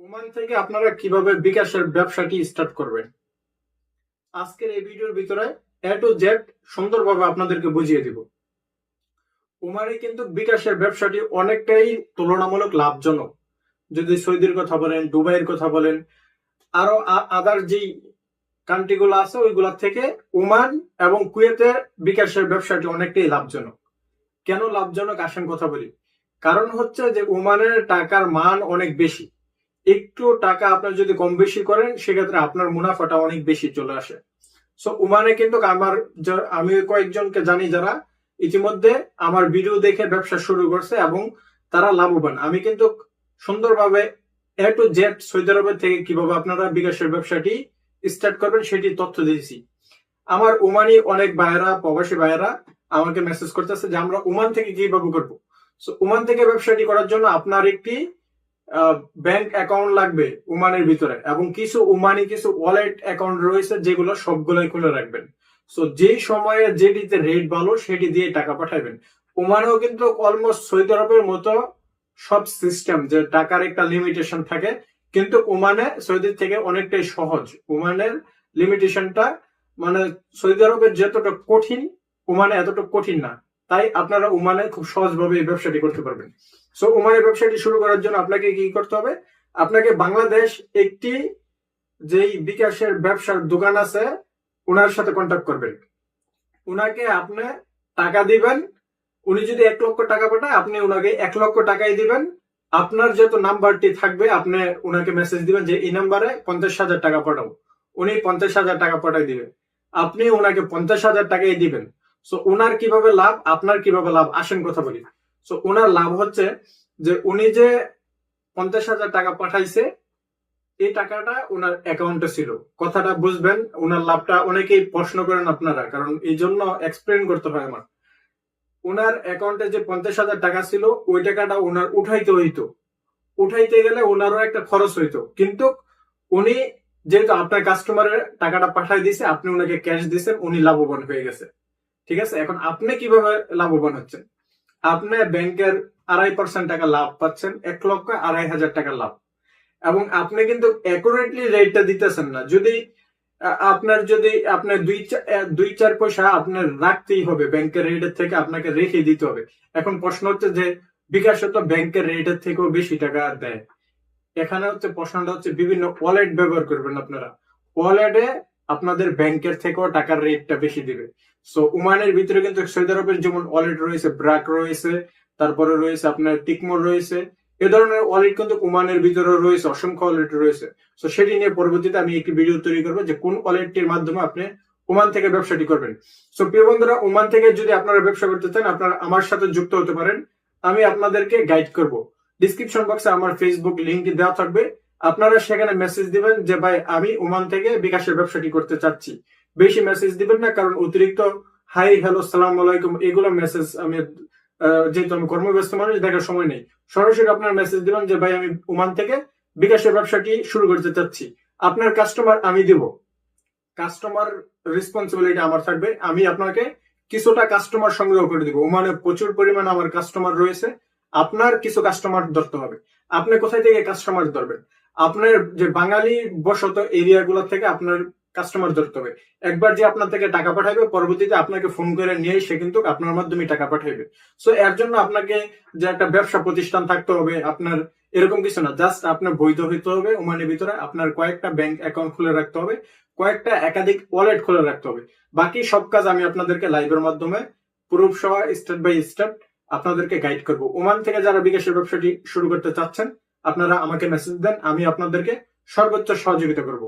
Oman থেকে আপনারা কীভাবে বিকাশের ব্যবসাটি স্টার্ট করবেন? আজকের এই ভিডিওর ভিতরে এ টু জেড সুন্দরভাবে আপনাদেরকে বুঝিয়ে দিব। ওমানে কিন্তু বিকাশের ব্যবসাটি অনেকটাই তুলনামূলক লাভজনক। যদি সৌদির কথা বলেন, দুবাইয়ের কথা বলেন, আরও আদার যেই কান্ট্রিগুলো আছে, ওইগুলোর থেকে ওমান এবং কুয়েতের বিকাশের ব্যবসাটি অনেকটাই লাভজনক। কেন লাভজনক? আসেন কথা বলি। কারণ হচ্ছে যে ওমানের টাকার মান অনেক বেশি। একটু টাকা আপনার যদি কম বেশি করেন, সেক্ষেত্রে আপনার মুনাফাটা অনেক বেশি চলে আসে। সো ওমানে কিন্তু আমার আমি কয়েকজনকে জানি যারা ইতিমধ্যে আমার ভিডিও দেখে ব্যবসা শুরু করছে এবং তারা লাভবান। আমি কিন্তু সুন্দরভাবে এ টু জেড সৌদি আরবের থেকে কীভাবে আপনারা বিকাশের ব্যবসাটি স্টার্ট করবেন সেটি তথ্য দিয়েছি। আমার ওমানি অনেক ভাইয়েরা, প্রবাসী ভাইয়েরা আমাকে মেসেজ করতেছে যে, আমরা ওমান থেকে কীভাবে করব? সো ওমান থেকে ব্যবসাটি করার জন্য আপনার একটি ব্যাংক অ্যাকাউন্ট লাগবে ওমানের ভিতরে এবং কিছু ওমানি কিছু ওয়ালেট অ্যাকাউন্ট রয়েছে যেগুলো সবগুলোই খুলে রাখবেন। সো যেই সময়ে যেটিতে রেট ভালো, সেটি দিয়ে টাকা পাঠাবেন। ওমানেও কিন্তু অলমোস্ট সৌদি আরবের মতো সব সিস্টেম যে টাকার একটা লিমিটেশন থাকে, কিন্তু ওমানে সৌদির থেকে অনেকটাই সহজ। ওমানের লিমিটেশনটা মানে সৌদি আরবের যতটা কঠিন ওমানে এতটা কঠিন না। তাই আপনারা ওমানে খুব সহজভাবে এই ব্যবসাটি করতে পারবেন। সো ওমানের ব্যবসাটি শুরু করার জন্য আপনাকে কি করতে হবে? আপনাকে বাংলাদেশ একটি যেই বিকাশের ব্যবসার দোকান আছে, ওনার সাথে কন্ট্যাক্ট করবেন। ওনাকে আপনি টাকা দিবেন। উনি যদি এক লক্ষ টাকা পাঠায়, আপনি ওনাকে এক লক্ষ টাকাই দিবেন। আপনার যত নাম্বারটি থাকবে, আপনি ওনাকে মেসেজ দিবেন যে, এই নাম্বারে পঞ্চাশ হাজার টাকা পাঠাও। উনি পঞ্চাশ হাজার টাকা পাঠাই দিবেন আপনি ওনাকে পঞ্চাশ হাজার টাকাই দিবেন। সো ওনার কীভাবে লাভ, আপনার কীভাবে লাভ? আসেন কথা বলি। সো ওনার লাভ হচ্ছে যে উনি যে পঞ্চাশ হাজার টাকা পাঠাইছে, এই টাকাটা ওনার অ্যাকাউন্টে ছিল। কথাটা বুঝবেন ওনার লাভটা অনেকেই প্রশ্ন করেন আপনারা, কারণ এই জন্য এক্সপ্লেন করতে হয় আমার। ওনার অ্যাকাউন্টে যে পঞ্চাশ হাজার টাকা ছিল, ওই টাকাটা ওনার উঠাইতে হইতো। উঠাইতে গেলে ওনারও একটা খরচ হইতো। কিন্তু উনি যেহেতু আপনার কাস্টমারের টাকাটা পাঠাই দিয়েছে আপনি ওনাকে ক্যাশ দিয়েছেন উনি লাভবান হয়ে গেছে। ঠিক আছে? এখন আপনি কীভাবে লাভবান হচ্ছেন? আপনি ব্যাংকের আড়াই পার্সেন্ট টাকা লাভ পাচ্ছেন, এক লক্ষ আড়াই হাজার টাকা লাভ। এবং আপনি কিন্তু অ্যাকুরেটলি রেটটা দিতেছেন না। যদি আপনার যদি, আপনার দুই দুই চার পয়সা আপনার রাখতেই হবে, ব্যাংকের রেটের থেকে আপনাকে রেখে দিতে হবে। এখন প্রশ্ন হচ্ছে যে, বিকাশে তো ব্যাংকের রেটের থেকেও বেশি টাকা দেয়। এখানে হচ্ছে প্রশ্নটা হচ্ছে বিভিন্ন ওয়ালেট ব্যবহার করবেন আপনারা। ওয়ালেটে আপনাদের ব্যাংকের থেকেও টাকার রেটটা বেশি দিবে। সো ওমানের ভিতরে কিন্তু সৌদি আরবের যেমন ওয়ালেট রয়েছে ব্রাক রয়েছে, তারপরে রয়েছে আপনার টিকমোর রয়েছে, এ ধরনের ওয়ালেট কিন্তু ওমানের ভিতরে রয়েছে, অসংখ্য ওয়ালেট রয়েছে। তো সেটি নিয়ে পরবর্তীতে আমি একটি ভিডিও তৈরি করব যে কোন ওয়ালেটটির মাধ্যমে আপনি ওমান থেকে ব্যবসাটি করবেন। সো প্রিয় বন্ধুরা ওমান থেকে যদি আপনারা ব্যবসা করতে চান, আপনারা আমার সাথে যুক্ত হতে পারেন। আমি আপনাদেরকে গাইড করব। ডিসক্রিপশন বক্সে আমার ফেসবুক লিংক দেওয়া থাকবে। আপনারা সেখানে মেসেজ দিবেন যে, ভাই, আমি ওমান থেকে বিকাশের ব্যবসাটি করতে চাচ্ছি। বেশি মেসেজ দিবেন না, কারণ অতিরিক্ত, হাই, হ্যালো, সালাম আলাইকুম। এগুলো মেসেজ আমি যেহেতু আমি কর্মব্যস্ত মানুষ, দেখার সময় নেই। সরাসরি আপনার মেসেজ দিবেন যে, ভাই, আমি ওমান থেকে বিকাশের ব্যবসাটি শুরু করতে চাচ্ছি। আপনার কাস্টমার আমি দিব। কাস্টমার রেসপন্সিবিলিটি আমার থাকবে। আমি আপনাকে কিছুটা কাস্টমার সংগ্রহ করে দিব। ওমানে প্রচুর পরিমাণ আমার কাস্টমার রয়েছে। আপনার কিছু কাস্টমার ধরতে হবে। আপনি কোথায় থেকে কাস্টমার ধরবেন? আপনার যে বাঙালি বসত এরিয়া গুলো থেকে আপনার কাস্টমার ধরতে হবে। একবার যে আপনার থেকে টাকা পাঠাবে, পরবর্তীতে আপনাকে ফোন করে নিয়ে সে কিন্তু আপনার মাধ্যমে টাকা পাঠাবে। সো এর জন্য আপনাকে যে একটা ব্যবসা প্রতিষ্ঠান থাকতে হবে, আপনার এরকম কিছু না। জাস্ট আপনার বৈধ হইতে হবে, ওমানের ভিতরে আপনার কয়েকটা ব্যাংক অ্যাকাউন্ট খুলে রাখতে হবে, কয়েকটা একাধিক ওয়ালেট খুলে রাখতে হবে। বাকি সব কাজ আমি আপনাদেরকে লাইভের মাধ্যমে প্রুফ সহ স্টেপ বাই স্টেপ আপনাদেরকে গাইড করব। ওমান থেকে যারা বিকাশের ব্যবসাটি শুরু করতে চাচ্ছেন আপনারা আমাকে মেসেজ দেন আমি আপনাদেরকে সর্বোচ্চ সহযোগিতা করব।